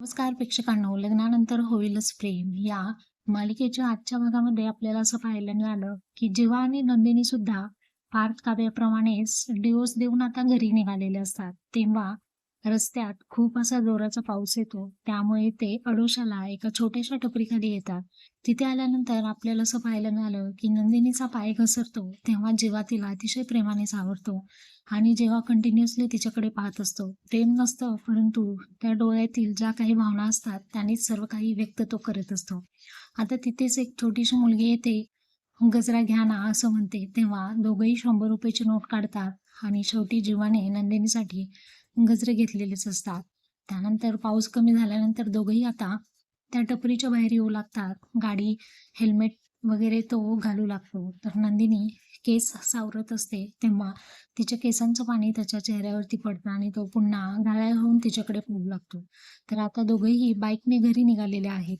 नमस्कार प्रेक्षकांनो लग्नानंतर होईलच प्रेम. या मालिकेच्या आजच्या भागामध्ये आपल्याला असं पाहायला मिळालं की जीवा आणि नंदिनी सुद्धा पार्थ काव्याप्रमाणेच डिवोर्स देऊन आता घरी निघालेले असतात. तेव्हा रस्त्यात खूप असा जोराचा पाऊस येतो. त्यामुळे ते अडोशाला एका छोट्याशा टपरीखाली येतात. तिथे आल्यानंतर आपल्याला असं पाहायला मिळालं की नंदिनीचा पाय घसरतो तेव्हा जीवा तिला अतिशय प्रेमाने सावरतो. आणि जेव्हा कंटिन्युअसली तिच्याकडे पाहत असतो प्रेम नसतं परंतु त्या डोळ्यातील ज्या काही भावना असतात त्यानेच सर्व काही व्यक्त तो करत असतो. आता तिथेच एक छोटीशी मुलगी येते गजरा घ्या ना असं म्हणते. तेव्हा दोघंही शंभर रुपयाची नोट काढतात आणि शेवटी जीवाने नंदिनीसाठी गजरे घेतलेलेच असतात. त्यानंतर पाऊस कमी झाल्यानंतर दोघंही आता त्या टपरीच्या बाहेर येऊ लागतात. गाडी हेल्मेट वगैरे तो घालू लागतो. तर नंदिनी केस सावरत असते. तेव्हा तिच्या केसांचं पाणी त्याच्या चेहऱ्यावरती पडतं आणि तो पुन्हा गाळ्या होऊन तिच्याकडे पडू लागतो. तर आता दोघंही बाईकने घरी निघालेले आहेत.